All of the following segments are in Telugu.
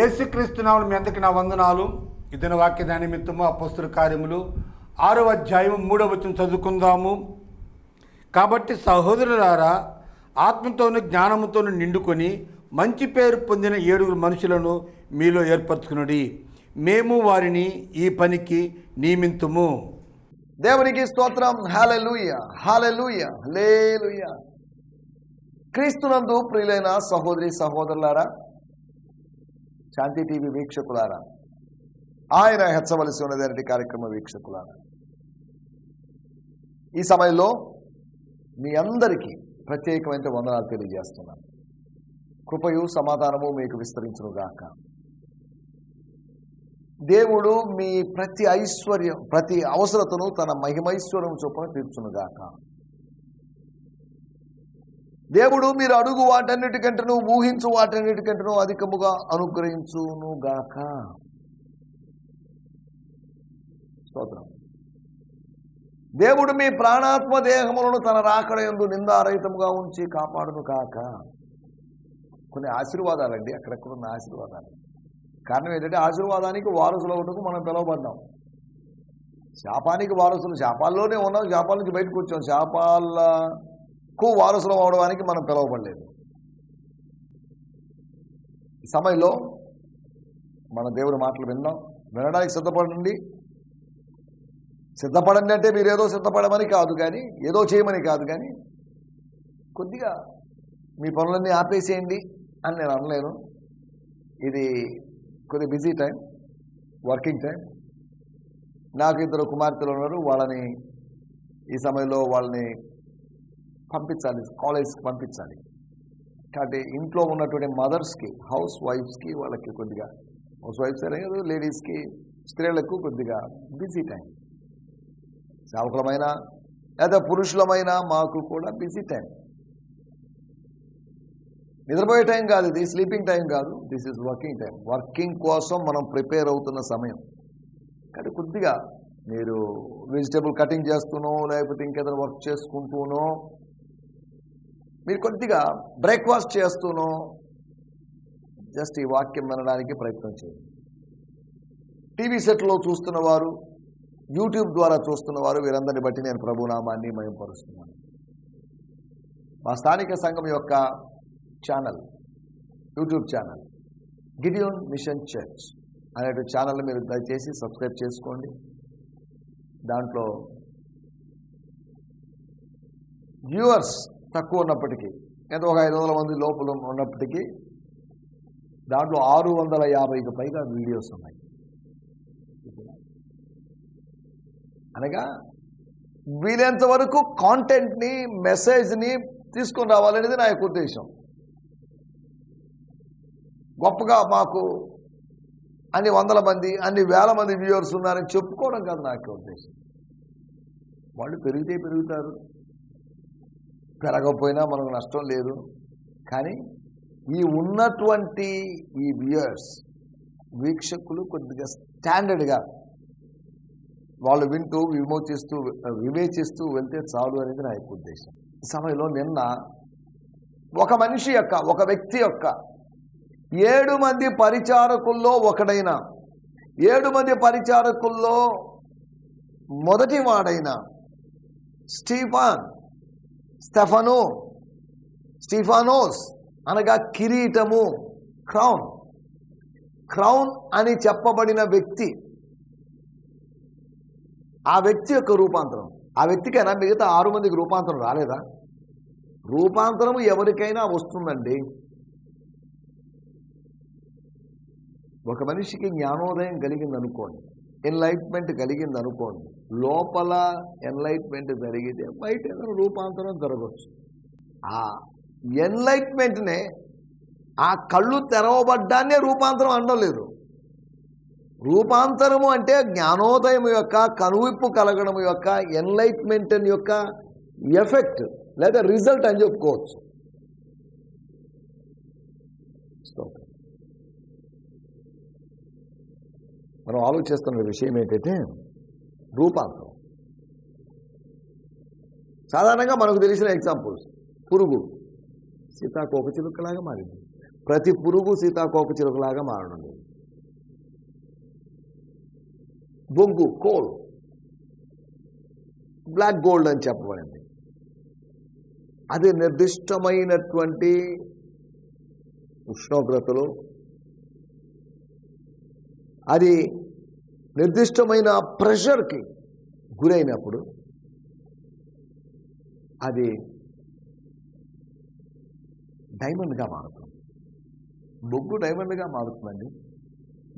ఏసుక్రీస్తునామని మీ అందరికి నా వందనాలు? ఇదిన వాక్య దాని నిమిత్తము అపస్తుల కార్యములు. ఆరో అధ్యాయం మూడవ వచనం చదువుకుందాము. కాబట్టి సహోదరులారా ఆత్మతోను జ్ఞానముతోను నిండుకొని మంచి పేరు పొందిన ఏడుగురు మనుషులను మీలో ఏర్పరచుకునుడి. మేము వారిని ఈ పనికి నియమింతుము. దేవునికి స్తోత్రం. హాలెలూయ హాలెలూయ లేలుయ క్రీస్తునందు ప్రియులైన సహోదరి సహోదరులారా శాంతి టీవీ వీక్షకులారా? ఆయన హెచ్చవలసి ఉన్నదేనటి కార్యక్రమ వీక్షకులారా? ఈ సమయంలో మీ అందరికీ ప్రత్యేకమైన వందనాలు తెలియజేస్తున్నాను. కృపయు సమాధానము మీకు విస్తరించునుగాక. దేవుడు మీ ప్రతి ఐశ్వర్యం ప్రతి అవసరతను తన మహిమైశ్వర్యం చొప్పున తీర్చునుగాక. దేవుడు మీరు అడుగు వాటన్నిటికంటను ఊహించు వాటన్నిటికంటను అధికముగా అనుగ్రహించును గాక. స్తోత్రం. దేవుడు మీ ప్రాణాత్మ దేహములను తన రాకడ ఎందు నిందారహితముగా ఉంచి కాపాడును కాక కొన్ని ఆశీర్వాదాలండి అక్కడక్కడ ఉన్న ఆశీర్వాదాలు. కారణం ఏంటంటే ఆశీర్వాదానికి వారసులు ఒకటకు మనం పిలువబడ్డాం. శాపానికి వారసులు శాపాల్లోనే ఉన్నాం శాపాల నుంచి బయటకు వచ్చాం. హక్కు వారసులు అవడానికి మనం పిలవబడలేదు. ఈ సమయంలో మన దేవుడి మాటలు విన్నాం వినడానికి సిద్ధపడండి. సిద్ధపడండి అంటే మీరు ఏదో సిద్ధపడమని కాదు కానీ ఏదో చేయమని కాదు కానీ కొద్దిగా మీ పనులన్నీ ఆపేసేయండి అని నేను అనలేను. ఇది కొద్ది బిజీ టైం వర్కింగ్ టైం. నాకు ఇద్దరు కుమార్తెలు ఉన్నారు. వాళ్ళని ఈ సమయంలో వాళ్ళని పంపించాలి కాలేజ్కి పంపించాలి. కాబట్టి ఇంట్లో ఉన్నటువంటి మదర్స్కి హౌస్ వైఫ్స్కి వాళ్ళకి కొద్దిగా హౌస్ వైఫ్స్ అనే కాదు లేడీస్కి స్త్రీలకు కొద్దిగా బిజీ టైం. సేవకులమైన లేదా పురుషులమైన మాకు కూడా బిజీ టైం. నిద్రపోయే టైం కాదు ఇది స్లీపింగ్ టైం కాదు this is working time. Working కోసం మనం ప్రిపేర్ అవుతున్న సమయం. కానీ కొద్దిగా మీరు వెజిటేబుల్ కటింగ్ చేస్తూనో లేకపోతే ఇంకేదైనా వర్క్ చేసుకుంటూనో మీరు కొద్దిగా బ్రేక్ఫాస్ట్ చేస్తూనో జస్ట్ ఈ వాక్యం వినడానికి ప్రయత్నం చేయండి. టీవీ సెట్లో చూస్తున్న వారు యూట్యూబ్ ద్వారా చూస్తున్న వారు వీరందరిని బట్టి నేను ప్రభునామాన్ని మయంపరుస్తున్నాను. మా స్థానిక సంఘం యొక్క channel YouTube channel Gideon Mission Church అనే ఛానల్ మీరు దయచేసి సబ్స్క్రైబ్ చేసుకోండి. దాంట్లో వ్యూవర్స్ తక్కువ ఉన్నప్పటికీ ఎంత? ఒక ఐదు వందల మంది లోపల ఉన్నప్పటికీ దాంట్లో ఆరు వందల యాభైకి పైగా వీడియోస్ ఉన్నాయి. అనగా వీలైనంత వరకు కాంటెంట్ని మెసేజ్ని తీసుకొని రావాలనేది నా యొక్క ఉద్దేశం. గొప్పగా మాకు అన్ని వందల మంది అన్ని వేల మంది వ్యూవర్స్ ఉన్నారని చెప్పుకోవడం కాదు నా యొక్క ఉద్దేశం. వాళ్ళు పెరిగితే పెరుగుతారు. పెరగకపోయినా మనకు నష్టం లేదు. కానీ ఈ ఉన్నటువంటి ఈ వ్యూయర్స్ వీక్షకులు కొద్దిగా స్టాండర్డ్గా వాళ్ళు వింటూ విమోచిస్తూ వివేచిస్తూ వెళ్తే చాలు అనేది నా యొక్క ఉద్దేశం. ఈ సమయంలో నిన్న ఒక మనిషి యొక్క ఒక వ్యక్తి యొక్క ఏడు మంది పరిచారకుల్లో ఒకడైన ఏడు మంది పరిచారకుల్లో మొదటి వాడైన స్టీఫాన్ స్టెఫను స్టీఫానోస్ అనగా కిరీటము క్రౌన్. క్రౌన్ అని చెప్పబడిన వ్యక్తి. ఆ వ్యక్తి యొక్క రూపాంతరం. ఆ వ్యక్తికైనా మిగతా ఆరు మందికి రూపాంతరం రాలేదా? రూపాంతరం ఎవరికైనా వస్తుందండి. ఒక మనిషికి జ్ఞానోదయం కలిగిందనుకోండి. ఎన్లైట్మెంట్ కలిగింది అనుకోండి లోపల ఎన్లైట్మెంట్ జరిగితే బయట ఏదైనా రూపాంతరం జరగవచ్చు ఆ ఎన్లైట్మెంట్నే ఆ కళ్ళు తెరవబడ్డానే రూపాంతరం అనడం లేదు. రూపాంతరము అంటే జ్ఞానోదయం యొక్క కనువిప్పు కలగడం యొక్క ఎన్లైట్మెంట్ యొక్క ఎఫెక్ట్ లేదా రిజల్ట్ అని చెప్పుకోవచ్చు స్తోత్రం. మనం ఆలోచిస్తున్న విషయం ఏంటంటే రూపాంతరం. సాధారణంగా మనకు తెలిసిన ఎగ్జాంపుల్స్. పురుగు. సీతాకోక చిలుకలాగా మారింది. ప్రతి పురుగు సీతాకోక చిలుకలాగా మారడం లేదు. బొగ్గు కోల్. బ్లాక్ గోల్డ్ అని చెప్పబడింది. అది నిర్దిష్టమైనటువంటి ఉష్ణోగ్రతలో అది నిర్దిష్టమైన ప్రెషర్కి గురైనప్పుడు అది డైమండ్గా మారుతుంది. బొగ్గు డైమండ్గా మారుతుందండి.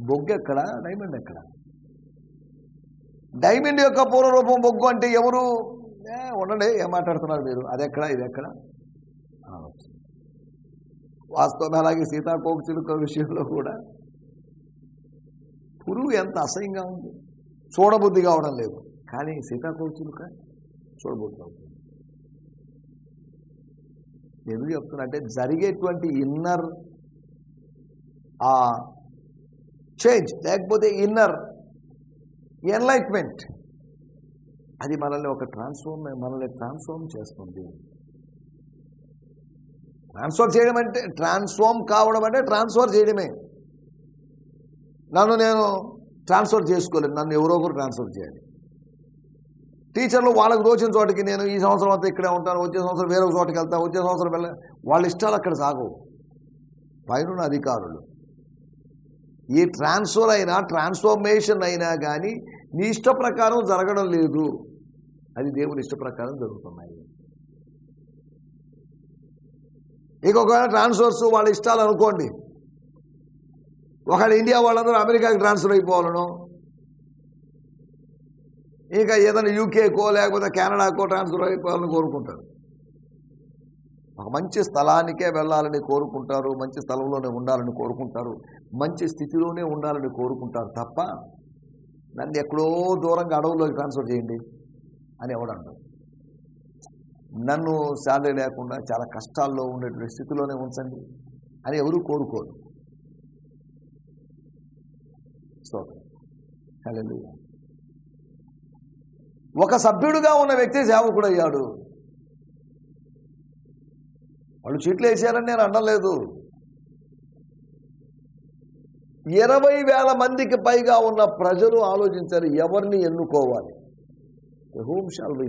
బొగ్గు ఎక్కడ? డైమండ్ ఎక్కడ? డైమండ్ యొక్క పూర్వరూపం బొగ్గు అంటే ఎవరు? ఏ, ఉండండి ఏం మాట్లాడుతున్నారు మీరు? అది ఎక్కడ ఇది ఎక్కడ వాస్తవం అలాగే సీతాకోక చిలుక విషయంలో కూడా పురుగు ఎంత అసహ్యంగా ఉంది. చూడబుద్ధి కావడం లేదు. కానీ సీతాకోచులుక చూడబుద్ధి అవుతుంది ఎందుకు చెప్తున్నట్టే అంటే జరిగేటువంటి ఇన్నర్ ఆ చేంజ్ లేకపోతే ఇన్నర్ ఎన్లైట్మెంట్ అది మనల్ని ఒక ట్రాన్స్ఫార్మ్ మనల్ని ట్రాన్స్ఫార్మ్ చేస్తుంది. ట్రాన్స్ఫర్ చేయడం అంటే ట్రాన్స్ఫార్మ్ కావడం అంటే ట్రాన్స్ఫర్ చేయడమే. నన్ను నేను ట్రాన్స్ఫర్ చేసుకోలేను నన్ను ఎవరో ఒకరు ట్రాన్స్ఫర్ చేయాలి. టీచర్లు వాళ్ళకు దోచిన చోటికి నేను ఈ సంవత్సరం అంతా ఇక్కడే ఉంటాను వచ్చే సంవత్సరం వేరే ఒక చోటికి వెళ్తాను వచ్చే సంవత్సరం వెళ్ళ వాళ్ళ ఇష్టాలు అక్కడ సాగవు. పైన అధికారులు. ఈ ట్రాన్స్ఫర్ అయినా ట్రాన్స్ఫర్మేషన్ అయినా కానీ నీ ఇష్ట ప్రకారం జరగడం లేదు. అది దేవుని ఇష్ట ప్రకారం జరుగుతున్నాయి. ఇక ఒకవేళ ట్రాన్స్ఫర్స్ వాళ్ళ ఇష్టాలు అనుకోండి ఒకళ్ళు ఇండియా వాళ్ళందరూ అమెరికాకి ట్రాన్స్ఫర్ అయిపోవాలను ఇంకా ఏదైనా యూకేకో లేకపోతే కెనడాకో ట్రాన్స్ఫర్ అయిపోవాలని కోరుకుంటారు. ఒక మంచి స్థలానికే వెళ్ళాలని కోరుకుంటారు మంచి స్థలంలోనే ఉండాలని కోరుకుంటారు మంచి స్థితిలోనే ఉండాలని కోరుకుంటారు తప్ప నన్ను ఎక్కడో దూరంగా అడవుల్లోకి ట్రాన్స్ఫర్ చేయండి అని ఎవడంటారు నన్ను శాలరీ లేకుండా చాలా కష్టాల్లో ఉండేటువంటి స్థితిలోనే ఉంచండి అని ఎవరు కోరుకోరు. స్తోత్రం. హలో ఒక సభ్యుడుగా ఉన్న వ్యక్తి సేవకుడు అయ్యాడు వాళ్ళు చీట్లు వేసారని నేను అనలేదు. ఇరవై వేల మందికి పైగా ఉన్న ప్రజలు ఆలోచించారు ఎవరిని ఎన్నుకోవాలి? హూమ్ షాల్ వి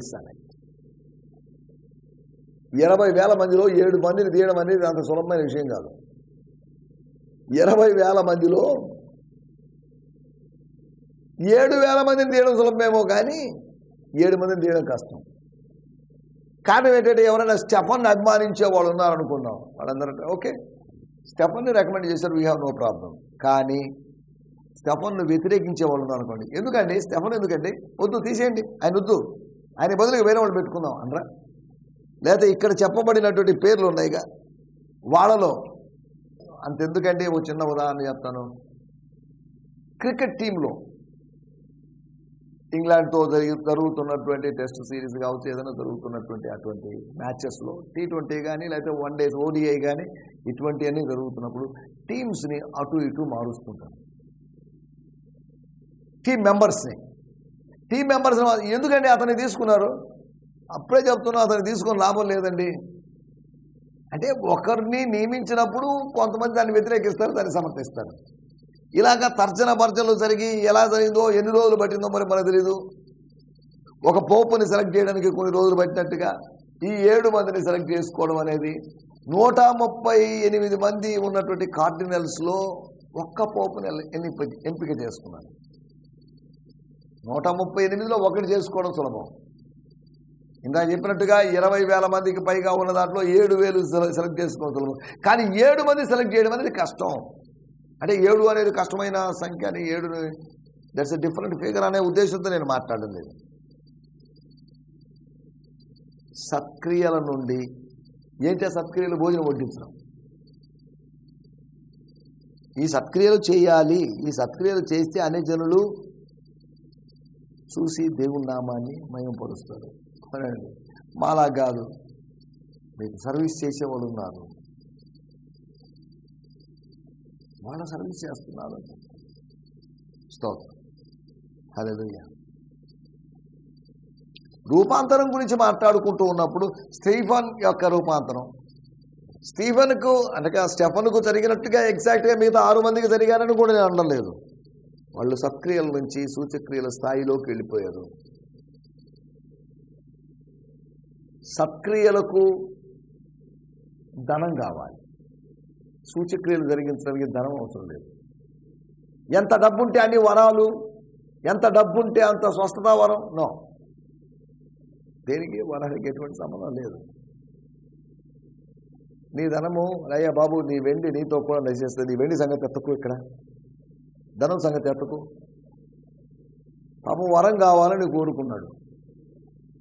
ఇరవై వేల మందిలో ఏడు మందిని తీయడం అనేది అంత సులభమైన విషయం కాదు. ఇరవై వేల మందిలో ఏడు వేల మందిని తీయడం సులభమేమో కానీ ఏడు మందిని తీయడం కష్టం. కారణం ఏంటంటే ఎవరైనా స్టెఫన్ అభిమానించే వాళ్ళు ఉన్నారనుకున్నాం వాళ్ళందరూ ఓకే. స్టెఫన్ని రికమెండ్ చేశారు వీ హ్యావ్ నో ప్రాబ్లం కానీ స్టెఫన్ను వ్యతిరేకించే వాళ్ళు ఉన్నారు అనుకోండి ఎందుకండి? స్టెఫన్ ఎందుకండి? వద్దు తీసేయండి. ఆయన వద్దు. ఆయన బదులుగా వేరే వాళ్ళు పెట్టుకుందాం అనరా? లేకపోతే ఇక్కడ చెప్పబడినటువంటి పేర్లు ఉన్నాయిగా. వాళ్ళలో అంతెందుకంటే ఓ చిన్న ఉదాహరణ చెప్తాను. క్రికెట్ టీంలో ఇంగ్లాండ్తో జరిగి జరుగుతున్నటువంటి టెస్ట్ సిరీస్ కావచ్చు ఏదైనా జరుగుతున్నటువంటి అటువంటి మ్యాచెస్లో టీ ట్వంటీ కానీ లేకపోతే వన్ డేస్ ఓడిఐ కానీ ఇటువంటివన్నీ జరుగుతున్నప్పుడు టీమ్స్ని అటు ఇటు మారుస్తుంటారు. టీం మెంబర్స్ని టీం మెంబర్స్ ఎందుకండి అతన్ని తీసుకున్నారు? అప్పుడే చెప్తున్నా అతన్ని తీసుకొని లాభం లేదండి. అంటే ఒకరిని నియమించినప్పుడు కొంతమంది దాన్ని వ్యతిరేకిస్తారు దాన్ని సమర్థిస్తారు. ఇలాగ తర్జన భర్జనలు జరిగి ఎలా జరిగిందో ఎన్ని రోజులు పట్టిందో మరి మనకు తెలియదు ఒక పోపుని సెలెక్ట్ చేయడానికి కొన్ని రోజులు పట్టినట్టుగా ఈ ఏడు మందిని సెలెక్ట్ చేసుకోవడం అనేది నూట ముప్పై ఎనిమిది మంది ఉన్నటువంటి కార్డినల్స్లో ఒక్క పోపుని ఎన్ని ఎంపిక చేసుకున్నారు. నూట ముప్పై ఎనిమిదిలో ఒకటి చేసుకోవడం సులభం. ఇందాక చెప్పినట్టుగా ఇరవై వేల మందికి పైగా ఉన్న దాంట్లో ఏడు వేలు సెలెక్ట్ చేసుకోవడం సులభం. కానీ ఏడు మంది సెలెక్ట్ చేయడం అనేది కష్టం. అంటే ఏడు అనేది కష్టమైన సంఖ్య అని ఏడు దట్స్ ఎ డిఫరెంట్ ఫిగర్ అనే ఉద్దేశంతో నేను మాట్లాడడం లేదు. సత్క్రియల నుండి ఏంటి సత్క్రియలు భోజనం వడ్డించడం. ఈ సత్క్రియలు చేయాలి. ఈ సత్క్రియలు చేస్తే అనే జనులు చూసి దేవుని నామాన్ని మయం పరుస్తారు మాలా కాదు. మీకు సర్వీస్ చేసేవాళ్ళు ఉన్నారు. వాళ్ళ సర్వీస్ చేస్తున్నారు. స్తోత్రం హల్లెలూయా రూపాంతరం గురించి మాట్లాడుకుంటూ ఉన్నప్పుడు స్టీఫన్ యొక్క రూపాంతరం. స్టీఫన్కు అనగా స్టెఫన్కు జరిగినట్టుగా ఎగ్జాక్ట్గా మిగతా ఆరు మందికి జరిగారని కూడా నేను అనడం లేదు. వాళ్ళు సక్రియల నుంచి సూచక్రియల స్థాయిలోకి వెళ్ళిపోయారు. సత్క్రియలకు ధనం కావాలి. సూచక్రియలు జరిగించడానికి ధనం అవసరం లేదు. ఎంత డబ్బుంటే అన్ని వరాలు ఎంత డబ్బుంటే అంత స్వస్థత వరం? నో. దేనికి? వరానికి ఎటువంటి సంబంధం లేదు. నీ ధనము అయ్యా బాబు నీ వెండి నీతో కూడా నశిస్తుంది నీ వెండి సంగతి ఎత్తకు ఇక్కడ. ధనం సంగతి ఎత్తకు. పాపం వరం కావాలని కోరుకున్నాడు.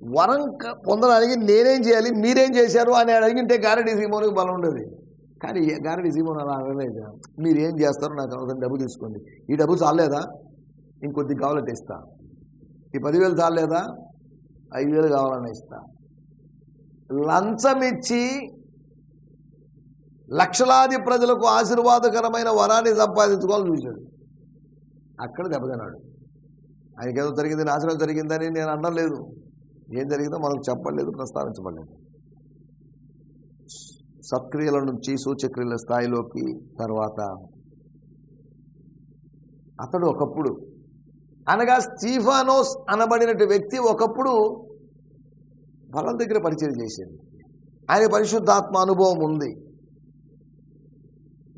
వరం క- పొందడానికి నేనేం చేయాలి? మీరేం చేశారు? అని అడిగింటే గారడి సీమోనికి బలం ఉండేది. కానీ ఏ- గారడి సీమోన్ అలా అనలేదు మీరు ఏం చేస్తారో నాకు అవసరం డబ్బు తీసుకోండి. ఈ డబ్బు చాలేదా ఇంకొద్ది కావాలంటే ఇస్తా ఈ పదివేలు చాలేదా ఐదు వేలు కావాలని ఇస్తా. లంచం ఇచ్చి లక్షలాది ప్రజలకు ఆశీర్వాదకరమైన వరాన్ని సంపాదించుకోవాలని చూశాడు. అక్కడ దెబ్బతిన్నాడు. ఆయనకేదో జరిగింది నాశనం జరిగిందని నేను అనలేదు ఏం జరిగిందో మనకు చెప్పలేదు ప్రస్తావించబడలేదు సత్క్రియల నుంచి సూచక్రియల స్థాయిలోకి తర్వాత అతడు ఒకప్పుడు అనగా స్టీఫానోస్ అనబడినటువంటి వ్యక్తి ఒకప్పుడు బలం దగ్గర పరిచయం చేసింది ఆయన పరిశుద్ధాత్మ అనుభవం ఉంది.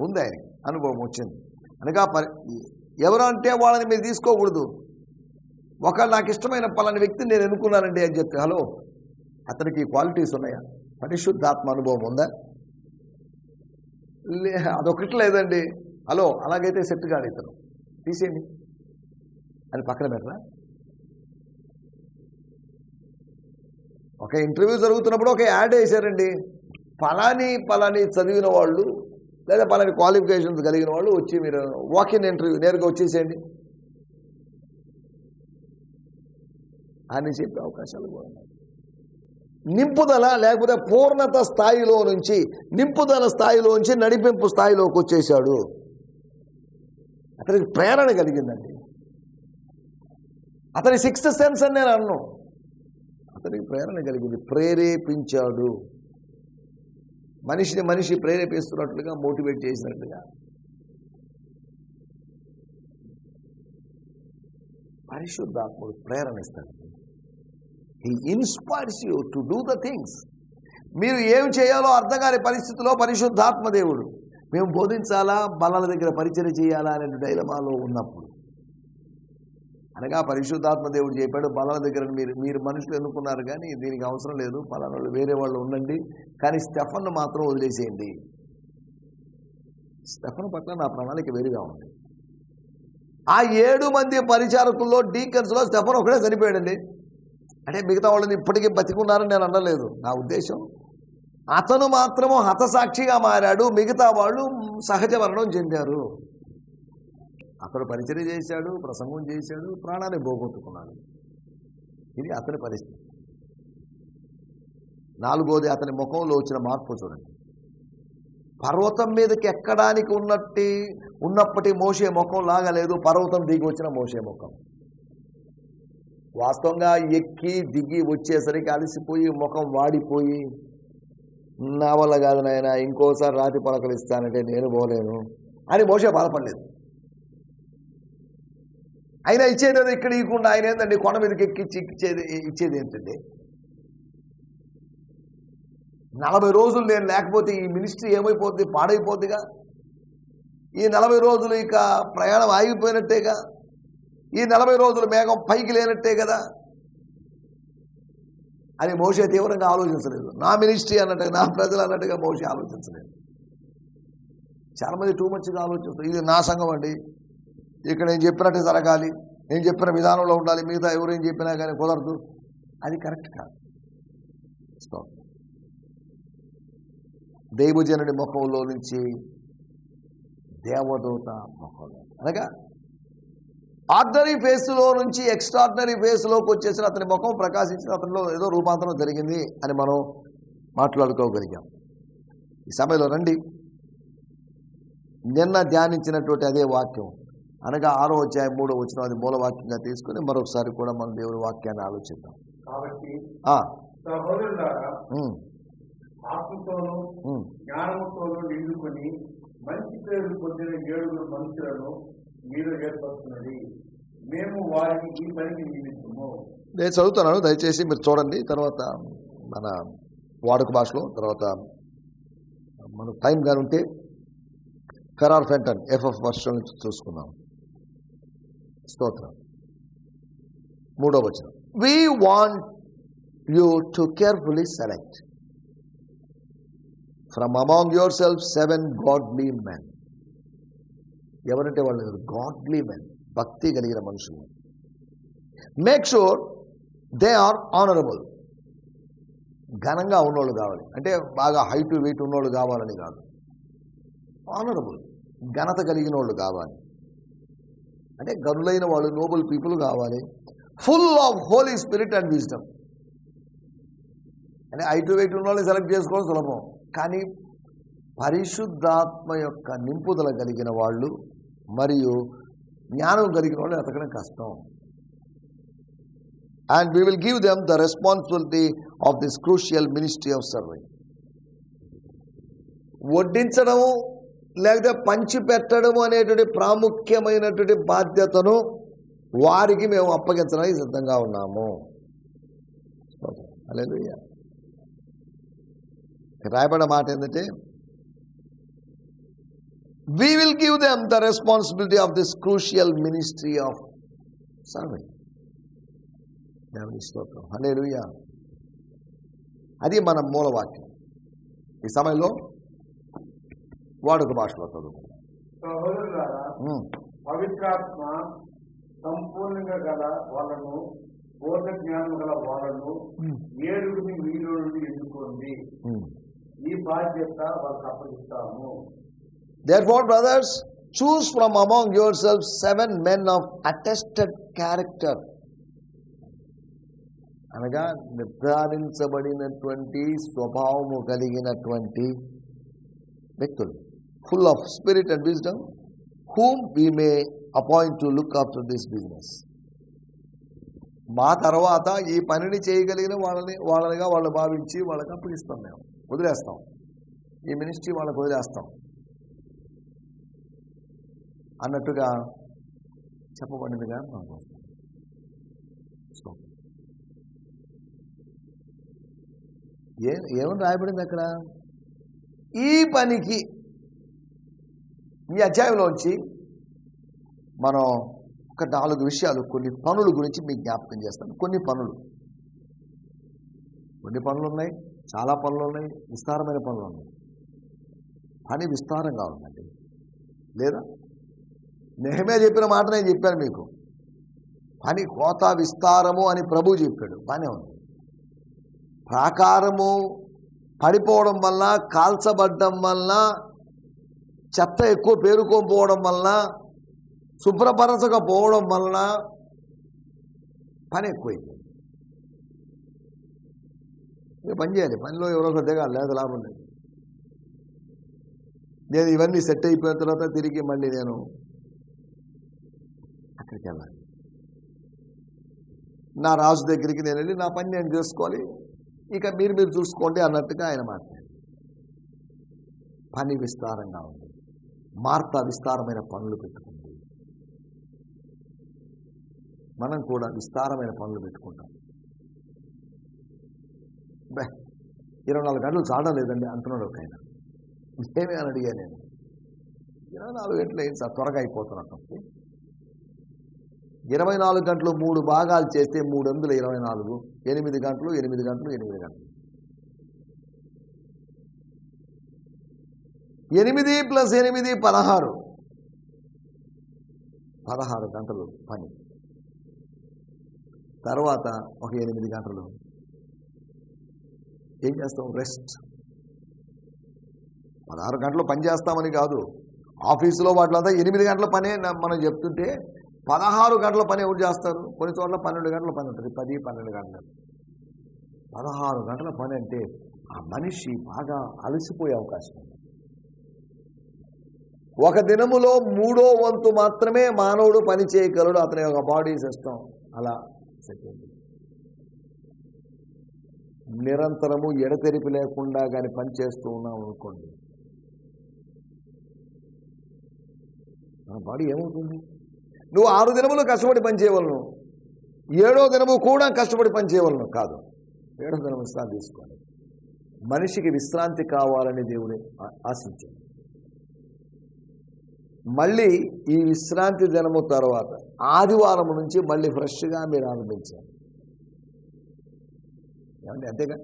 ఉంది ఆయన అనుభవం వచ్చింది. అనగా పరి ఎవరు అంటే వాళ్ళని మీరు తీసుకోకూడదు. ఒక నాకు ఇష్టమైన పలాని వ్యక్తిని నేను ఎన్నుకున్నానండి అని చెప్తే హలో అతనికి క్వాలిటీస్ ఉన్నాయా? పరిశుద్ధాత్మ అనుభవం ఉందా? అదొకటి లేదండి. హలో అలాగైతే సెట్ కాదు ఇతను. తీసేయండి. అది పక్కన పెట్టరా? ఒక ఇంటర్వ్యూ జరుగుతున్నప్పుడు ఒక యాడ్ వేశారండి. ఫలాని ఫలాని చదివిన వాళ్ళు లేదా పలాని క్వాలిఫికేషన్స్ కలిగిన వాళ్ళు వచ్చి మీరు వాక్ ఇన్ ఇంటర్వ్యూ నేరుగా వచ్చేసేయండి. అని చెప్పే అవకాశాలు కూడా ఉన్నాయి. నింపుదల లేకపోతే పూర్ణత స్థాయిలో నుంచి నింపుదల స్థాయిలో నుంచి నడిపింపు స్థాయిలోకి వచ్చేసాడు అతనికి ప్రేరణ కలిగిందండి. అతని సిక్స్త్ సెన్స్ అని నేను అన్ను. అతనికి ప్రేరణ కలిగింది. ప్రేరేపించాడు. మనిషిని మనిషి ప్రేరేపిస్తున్నట్లుగా మోటివేట్ చేసినట్లుగా. పరిశుద్ధాత్ముడు ప్రేరణ ఇస్తాడు. He inspires you to do the things మీరు ఏం చేయాలో అర్థం కాని పరిస్థితిలో పరిశుద్ధాత్మ దేవుడు. మేము బోధించాలా? బలాల దగ్గర పరిచయం చేయాలా అనే డైలమాలో ఉన్నప్పుడు. అనగా పరిశుద్ధాత్మ దేవుడు చెప్పాడు బలాల దగ్గర మీరు మీరు మనుషులు ఎన్నుకున్నారు కానీ దీనికి అవసరం లేదు పలానా వేరే వాళ్ళు ఉండండి కానీ స్టెఫన్ను మాత్రం వదిలేసేయండి. స్టెఫన్ పట్ల నా ప్రణాళిక వేరుగా ఉంది. ఆ ఏడు మంది పరిచారకుల్లో డీకన్స్లో స్టెఫన్ ఒకడే చనిపోయాడండి. అంటే మిగతా వాళ్ళని ఇప్పటికీ బతికున్నారని నేను అనలేదు. నా ఉద్దేశం అతను మాత్రము హతసాక్షిగా మారాడు మిగతా వాళ్ళు సహజ మరణం చెందారు. అతడు పరిచయం చేశాడు ప్రసంగం చేశాడు ప్రాణాన్ని పోగొట్టుకున్నాడు. ఇది అతని పరిస్థితి. నాలుగోది అతని ముఖంలో వచ్చిన మార్పు చూడండి. పర్వతం మీదకి ఎక్కడానికి ఉన్నట్టి ఉన్నప్పటి మోసే ముఖం లాగలేదు పర్వతం దిగి వచ్చిన మోసే ముఖం. వాస్తవంగా ఎక్కి దిగి వచ్చేసరికి అలసిపోయి ముఖం వాడిపోయి నా వల్ల కాదు నాయన ఇంకోసారి రాతి పలకలు ఇస్తానంటే నేను పోలేను అని బహుశా బాధపడలేదు. అయినా ఇచ్చేది ఏదో ఇక్కడ ఇవ్వకుండా ఆయన ఏంటండి కొండ మీదకి ఎక్కిచ్చి ఇచ్చేది ఇచ్చేది ఏంటండి? నలభై రోజులు నేను లేకపోతే ఈ మినిస్ట్రీ ఏమైపోద్ది? పాడైపోద్దిగా? ఈ నలభై రోజులు ఇక ప్రయాణం ఆగిపోయినట్టేగా? ఈ నలభై రోజులు మేఘం పైకి లేనట్టే కదా? అని మోసే తీవ్రంగా ఆలోచించలేదు. నా మినిస్ట్రీ అన్నట్టుగా నా ప్రజలు అన్నట్టుగా మోసే ఆలోచించలేదు. చాలామంది టూ మచ్గా ఆలోచిస్తారు ఇది నా సంఘం అండి. ఇక్కడ నేను చెప్పినట్టు జరగాలి. నేను చెప్పిన విధానంలో ఉండాలి. మిగతా ఎవరేం చెప్పినా కానీ కుదరదు. అది కరెక్ట్ కాదు. స్టాప్ దైవజనుడి ముఖంలో నుంచి దేవదూత ముఖంలో అనగా ఆర్డినరీ ఫేస్లో నుంచి ఎక్స్ట్రాడినరీ ఫేస్లోకి వచ్చేసిన అతని ముఖం ప్రకాశించిన అతనిలో ఏదో రూపాంతరం జరిగింది అని మనం మాట్లాడుకోగలిగాం. ఈ సమయంలో రండి. నిన్న ధ్యానించినటువంటి అదే వాక్యం. అనగా ఆరో అధ్యాయం మూడో వచ్చిన అది మూల వాక్యంగా తీసుకుని మరొకసారి కూడా మన దేవుడి వాక్యాన్ని ఆలోచిద్దాం. కాబట్టి మంచి పేరు పొందిన ఏడుగురు మనుషులను మీరు ఏర్పడుతున్నది. మేము వారికి ఈ పనికి నియమిస్తాము నేను చదువుతున్నాను దయచేసి మీరు చూడండి. తర్వాత మన వాడుక భాషలో తర్వాత మన టైం కానీ ఉంటే ఫెరార్ ఫెంటన్ ఎఫ్ఎఫ్ వర్షం నుంచి చూసుకుందాం. స్తోత్రం. మూడో వచనం. We want you to carefully select from among yourself seven godly men ఎవరంటే వాళ్ళు గాడ్లీ మెన్ భక్తి కలిగిన మనుషులు. Make sure they are honourable ఘనంగా ఉన్నోళ్ళు కావాలి. అంటే బాగా హైట్ వెయిట్ ఉన్నోళ్ళు కావాలని కాదు. ఆనరబుల్ ఘనత కలిగిన వాళ్ళు కావాలి. అంటే గనులైన వాళ్ళు నోబుల్ పీపుల్ కావాలి. Full of Holy Spirit and wisdom అంటే హైట్ వెయిట్ ఉన్న వాళ్ళు సెలెక్ట్ చేసుకోవడం సులభం. కానీ పరిశుద్ధాత్మ యొక్క నింపుదల కలిగిన వాళ్ళు మరియు జ్ఞానం కలిగిన వాళ్ళు ఎతకడం కష్టం. And we will give them the responsibility of this crucial ministry of serving వడ్డించడము లేకపోతే పంచి పెట్టడము అనేటువంటి ప్రాముఖ్యమైనటువంటి బాధ్యతను వారికి మేము అప్పగించడానికి సిద్ధంగా ఉన్నాము. హల్లెలూయా. ఇక్కడ రాయబడిన మాట ఏంటంటే we will give them the responsibility of this crucial ministry of serving దేవుని స్తోత్రం హల్లెలూయా అది మన మూలవాక్యం. ఈ సమయంలో వాడుక భాషలో చదువుకుందాం. పవిత్రాత్మ సంపూర్ణంగా గల వాళ్ళను పూర్ణ జ్ఞానం గల వాళ్ళను ఏడుగురిని మీలో నుండి ఎన్నుకోండి. ఈ బాధ్యత వాళ్ళకి అప్పగిస్తాము. Therefore, brothers, choose from among yourselves seven men of attested character. అనగా నిర్ధారించబడినటువంటి స్వభావము కలిగినటువంటి వ్యక్తులు. Full of spirit and wisdom whom we may appoint to look after this business మా తర్వాత ఈ పనిని చేయగలిగిన వాళ్ళని వాళ్ళనిగా వాళ్ళు భావించి వాళ్ళకి అప్పగిస్తాం మేము. వదిలేస్తాం. ఈ మినిస్ట్రీ వాళ్ళకి వదిలేస్తాం. అన్నట్టుగా చెప్పబడినదిగా మనం సో, ఏ ఏమని రాయబడింది అక్కడ? ఈ పనికి ఈ అధ్యాయంలోంచి మనం ఒక నాలుగు విషయాలు కొన్ని పనుల గురించి మీకు జ్ఞాపకం చేస్తాను. కొన్ని పనులు. కొన్ని పనులు ఉన్నాయి చాలా పనులు ఉన్నాయి విస్తారమైన పనులు ఉన్నాయి. పని విస్తారంగా ఉందండి. లేదా? నెహమే చెప్పిన మాట నేను చెప్పాను మీకు. పని కోత విస్తారము అని ప్రభు చెప్పాడు. పని ఉంది. ప్రాకారము పడిపోవడం వల్ల కాల్చబడ్డం వల్ల చెత్త ఎక్కువ పేరుకోకపోవడం వల్ల శుభ్రపరచకపోవడం వలన పని ఎక్కువైంది మీరు పని చేయాలి పనిలో ఎవరో ఒకరు దిగాలి లేదు లాభం లేదు. నేను ఇవన్నీ సెట్ అయిపోయిన తర్వాత తిరిగి మళ్ళీ నేను అక్కడికి వెళ్ళాలి నా రాజు దగ్గరికి నేను వెళ్ళి నా పని నేను చేసుకోవాలి. ఇక మీరు మీరు చూసుకోండి అన్నట్టుగా ఆయన మాట్లాడారు. పని విస్తారంగా ఉంది. మార్త విస్తారమైన పనులు పెట్టుకుంది. మనం కూడా విస్తారమైన పనులు పెట్టుకుంటాం. బే ఇరవై నాలుగు గంటలు చాడలేదండి అంటున్నాడు ఒక ఆయన. ఏమే అని అడిగా నేను. ఇరవై నాలుగు గంటలు ఏం సార్? త్వరగా అయిపోతున్నట్టు ఇరవై నాలుగు గంటలు మూడు భాగాలు చేస్తే మూడు వందల ఇరవై నాలుగు ఎనిమిది గంటలు ఎనిమిది గంటలు ఎనిమిది గంటలు. ఎనిమిది ప్లస్ ఎనిమిది పదహారు. పదహారు గంటలు పని. తర్వాత ఒక ఎనిమిది గంటలు. ఏం చేస్తాం? రెస్ట్. పదహారు గంటలు పని చేస్తామని కాదు. ఆఫీసులో వాటిలంతా ఎనిమిది గంటల పనే మనం చెప్తుంటే పదహారు గంటల పని ఎవరు చేస్తారు? కొన్ని చోట్ల పన్నెండు గంటల పని ఉంటుంది. పది పన్నెండు గంటలు. పదహారు గంటల పని అంటే ఆ మనిషి బాగా అలసిపోయే అవకాశం ఉంది. ఒక దినములో మూడో వంతు మాత్రమే మానవుడు పని చేయగలడు. అతని యొక్క బాడీ సిస్టమ్ అలా సెట్ నిరంతరము ఎడతెరిపి లేకుండా కానీ పని చేస్తూ ఉన్నాం అనుకోండి. మన బాడీ ఏమవుతుంది నువ్వు ఆరు దినములు కష్టపడి పనిచేయవలను. ఏడో దినము కూడా కష్టపడి పనిచేయవలను. కాదు. ఏడో దినం విశ్రాంతి తీసుకోవాలి. మనిషికి విశ్రాంతి కావాలని దేవుని ఆశించాడు. మళ్ళీ ఈ విశ్రాంతి దినము తర్వాత ఆదివారం నుంచి మళ్ళీ ఫ్రెష్గా మీరు ఆరంభించాలి ఏమండి? అంతేగా?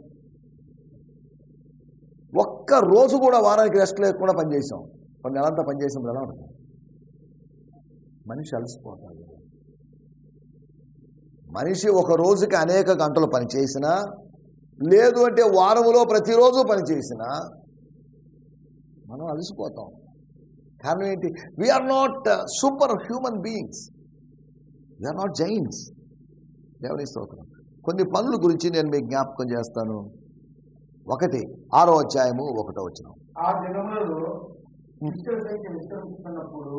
ఒక్క రోజు కూడా వారానికి రెస్ట్ లేకుండా పనిచేసాం. కొన్ని నెలంతా పనిచేసాం ఎలా ఉంటుంది మనిషి అలసిపోతాడు. మనిషి ఒక రోజుకి అనేక గంటలు పనిచేసినా లేదు అంటే వారములో ప్రతిరోజు పనిచేసినా మనం అలసిపోతాం. కారణం ఏంటి? We are not super human beings we are not giants దేవుని స్తోత్రం. కొన్ని పనుల గురించి నేను మీకు జ్ఞాపకం చేస్తాను. ఒకటి ఆరో అధ్యాయము ఒకటో వచ్చిన శిష్యుల సంఖ్య విస్తరిస్తున్నప్పుడు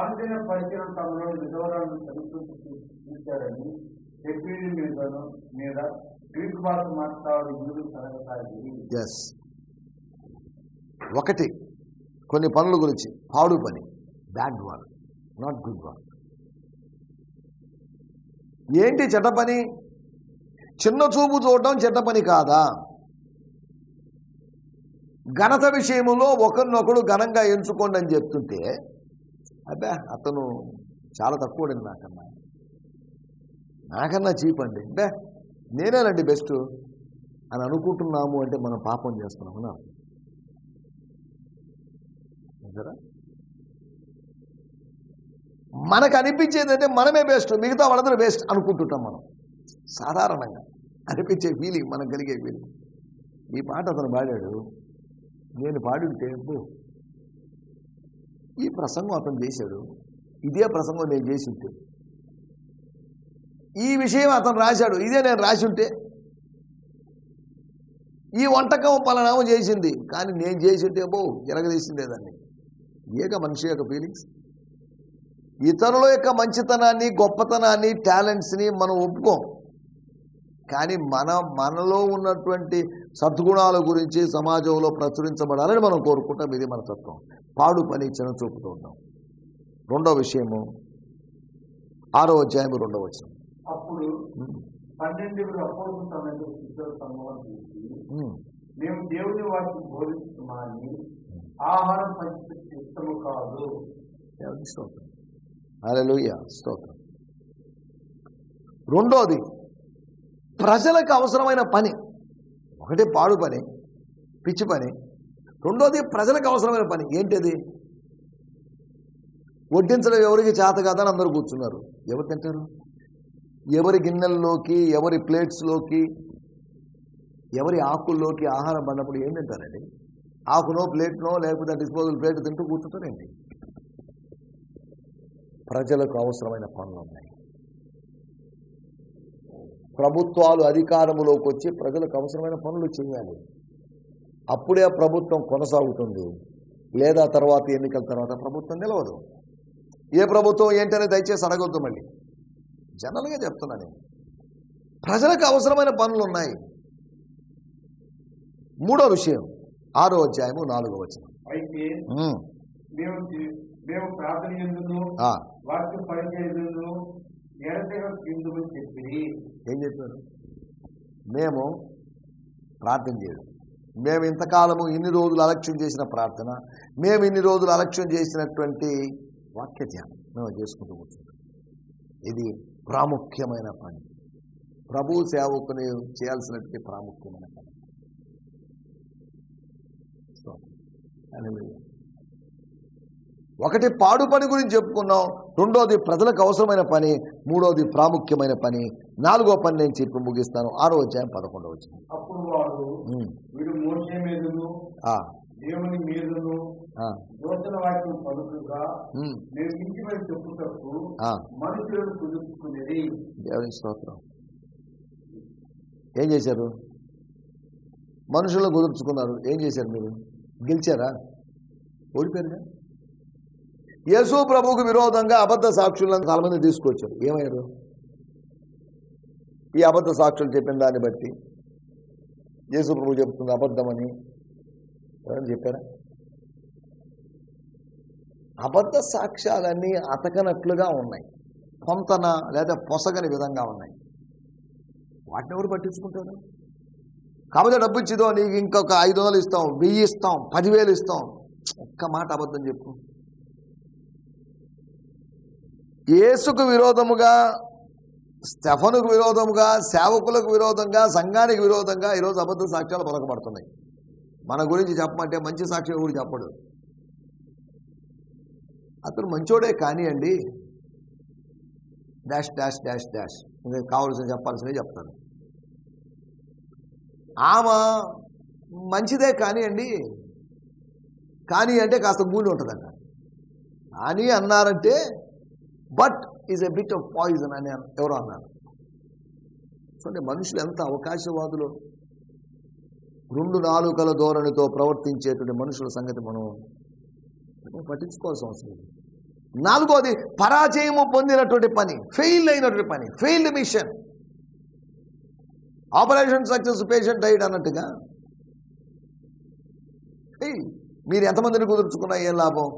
అనుదిన పరిచయం తమలో విధవరాలను సమీపించారని చెప్పిడి మీదను మీద గ్రీక్ భాష మాట్లాడు సరసాగి ఎస్ ఒకటి కొన్ని పనుల గురించి. పాడు పని. Bad work not good work ఏంటి చెడ్డ పని? చిన్న చూపు చూడడం చెడ్డ పని కాదా? ఘనత విషయంలో ఒకరినొకడు ఘనంగా ఎంచుకోండి అని చెప్తుంటే అబ్బా అతను చాలా తక్కువడండి నాకన్నా. నాకన్నా చీప్ అండి. బే నేనేనండి బెస్ట్ అని అనుకుంటున్నాము అంటే మనం పాపం చేస్తున్నాము నా మనకు అనిపించేది అంటే మనమే బెస్ట్ మిగతా వాళ్ళందరూ బెస్ట్ అనుకుంటుంటాం మనం. సాధారణంగా అనిపించే ఫీలింగ్ మనకు కలిగే ఫీలింగ్ ఈ పాట అతను పాడాడు. నేను పాడుంటే ఈ ప్రసంగం అతను చేశాడు. ఇదే ప్రసంగం నేను చేసి ఉంటే ఈ విషయం అతను రాశాడు. ఇదే నేను రాసి ఉంటే ఈ వంటకం పలనామ చేసింది. కానీ నేను చేసి ఉంటే బో ఎరగదీసిందే దాన్ని. ఏక మనిషి యొక్క ఫీలింగ్స్ ఇతరుల యొక్క మంచితనాన్ని గొప్పతనాన్ని టాలెంట్స్ని మనం ఒప్పుకోం. కానీ మన మనలో ఉన్నటువంటి సద్గుణాల గురించి సమాజంలో ప్రచురించబడాలని మనం కోరుకుంటాం. ఇది మన తత్వం. పాడు పని చిన్న చూపుతూ ఉంటాం రెండో విషయము ఆరో అధ్యాయము రెండో వచ్చిన మేము. దేవుని వాటిని బోధిస్తున్నామని ఆహారం పంచి ఇష్టము కాదు. దేవునికి స్తోత్రం? హల్లెలూయా స్తోత్రం. రెండోది ప్రజలకు అవసరమైన పని. ఒకటి పాడు పని పిచ్చి పని. రెండోది ప్రజలకు అవసరమైన పని. ఏంటిది? వడ్డించడం ఎవరికి చేత కాదని అందరూ కూర్చున్నారు. ఎవరు తింటారు? ఎవరి గిన్నెల్లోకి ఎవరి ప్లేట్స్లోకి ఎవరి ఆకుల్లోకి ఆహారం పడినప్పుడు ఏం తింటారండి? ఆకునో ప్లేట్నో లేకపోతే డిస్పోజల్ ప్లేట్ తింటూ కూర్చుంటారండి ప్రజలకు అవసరమైన పనులు ఉన్నాయి. ప్రభుత్వాలు అధికారములోకి వచ్చి ప్రజలకు అవసరమైన పనులు చేయాలి. అప్పుడే ప్రభుత్వం కొనసాగుతుంది. లేదా తర్వాత ఎన్నికల తర్వాత ప్రభుత్వం నిలవదు. ఏ ప్రభుత్వం ఏంటనే దయచేసి అడగొద్దు మళ్ళీ. జనరల్గా చెప్తున్నా నేను. ప్రజలకు అవసరమైన పనులు ఉన్నాయి. మూడో విషయం. ఆరో అధ్యాయము నాలుగో వచనం. అయితే మేము. ప్రార్థన చెప్పి ఏం చెప్పారు? మేము ప్రార్థన చేయడం మేము ఇంతకాలము ఇన్ని రోజులు అలక్ష్యం చేసిన ప్రార్థన మేము ఇన్ని రోజులు అలక్ష్యం చేసినటువంటి వాక్య ధ్యానం మేము చేసుకుంటూ కూర్చుంటాం ఇది ప్రాముఖ్యమైన పని. ప్రభు సేవకుని చేయాల్సినటువంటి ప్రాముఖ్యమైన పని. సో, అని ఒకటి పాడు పని గురించి చెప్పుకున్నాం రెండోది ప్రజలకు అవసరమైన పని మూడోది ప్రాముఖ్యమైన పని నాలుగో పని నేను చెప్పి ముగిస్తాను ఆరో అధ్యాయం పదకొండో దేవుని స్తోత్రం. ఏం చేశారు? మనుషులను కుదుర్చుకున్నారు. ఏం చేశారు మీరు? గెలిచారా? ఓడిపోయారుగా? యేసు ప్రభువుకు విరోధంగా అబద్ధ సాక్షులను చాలామంది తీసుకొచ్చారు. ఏమయ్యారు? ఈ అబద్ధ సాక్షులు చెప్పిన దాన్ని బట్టి యేసు ప్రభు చెప్తుంది అబద్ధమని. ఎవరైనా చెప్పారా? అబద్ధ సాక్ష్యాలన్నీ అతకనట్లుగా ఉన్నాయి. పొంతన లేదా పొసగని విధంగా ఉన్నాయి. వాటిని ఎవరు పట్టించుకుంటారు? కాబట్టి డబ్బు ఇచ్చిదో నీకు ఇంకొక ఐదు వందలు ఇస్తాం వెయ్యి ఇస్తాం పదివేలు ఇస్తాం. ఒక్క మాట అబద్ధం చెప్పు. యేసుకు విరోధముగా స్టెఫనుకు విరోధముగా సేవకులకు విరోధంగా సంఘానికి విరోధంగా ఈరోజు అబద్ధ సాక్ష్యాలు పలకబడుతున్నాయి. మన గురించి చెప్పమంటే మంచి సాక్ష్యం కూడా చెప్పడు? అతను మంచోడే కానివ్వండి డాష్ డాష్ డాష్ డాష్. ఇంకా కావాల్సిన చెప్పాల్సినవి చెప్తాను. ఆమె మంచిదే కానివ్వండి కానీ అంటే కాస్త గూలి ఉంటుందంట. అని అన్నారంటే but is a bit of poison అని ఎవరో అన్నారు. చూడండి మనుషులు ఎంత అవకాశవాదులు? రెండు నాలుకల ధోరణితో ప్రవర్తించేటువంటి మనుషుల సంగతి మనం పట్టించుకోవాల్సిన అవసరం లేదు. నాలుగోది పరాజయము పొందినటువంటి పని ఫెయిల్ అయినటువంటి పని failed mission operation success patient అయ్యాడు అన్నట్టుగా. ఫెయిల్ మీరు ఎంతమందిని కుదుర్చుకున్నా ఏం లాభం?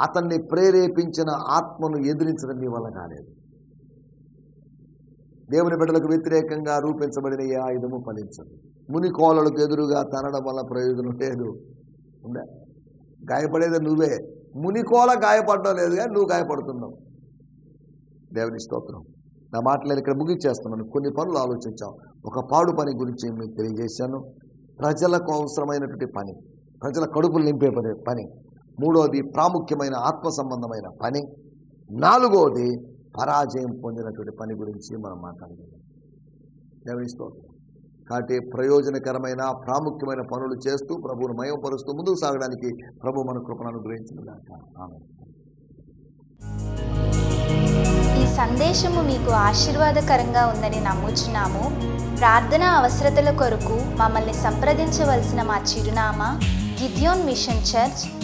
అతన్ని ప్రేరేపించిన ఆత్మను ఎదిరించడం మీ వల్ల కాలేదు. దేవుని బిడ్డలకు వ్యతిరేకంగా రూపించబడిన ఏ ఆయుధము ఫలించదు. ముని కోలలకు ఎదురుగా తనడం వల్ల ప్రయోజనం లేదు. ఉందా? గాయపడేది నువ్వే. ముని కోల గాయపడడం లేదు కానీ నువ్వు గాయపడుతున్నావు. దేవుని స్తోత్రం. నా మాట్లాడి నేను ఇక్కడ ముగించేస్తున్నాను. కొన్ని పనులు ఆలోచించాం. ఒక పాడు పని గురించి మీకు తెలియజేశాను. ప్రజలకు అవసరమైనటువంటి పని. ప్రజల కడుపులు నింపే పని. మూడోది ప్రాముఖ్యమైన ఆత్మ సంబంధమైన పని. నాలుగోది పరాజయం పొందినటువంటి పని గురించి మనం మాట్లాడుతున్నాం దేవుని కాబట్టి ప్రయోజనకరమైన ప్రాముఖ్యమైన పనులు చేస్తూ ప్రభువును మయంపరుస్తూ ముందుకు సాగడానికి ప్రభు మన కృపను అనుగ్రహించిన ఆమె ఈ సందేశము మీకు ఆశీర్వాదకరంగా ఉందని నమ్ముచున్నాము. ప్రార్థన అవసరతల కొరకు మమ్మల్ని సంప్రదించవలసిన మా చిరునామా గిద్యోన్ మిషన్ చర్చ్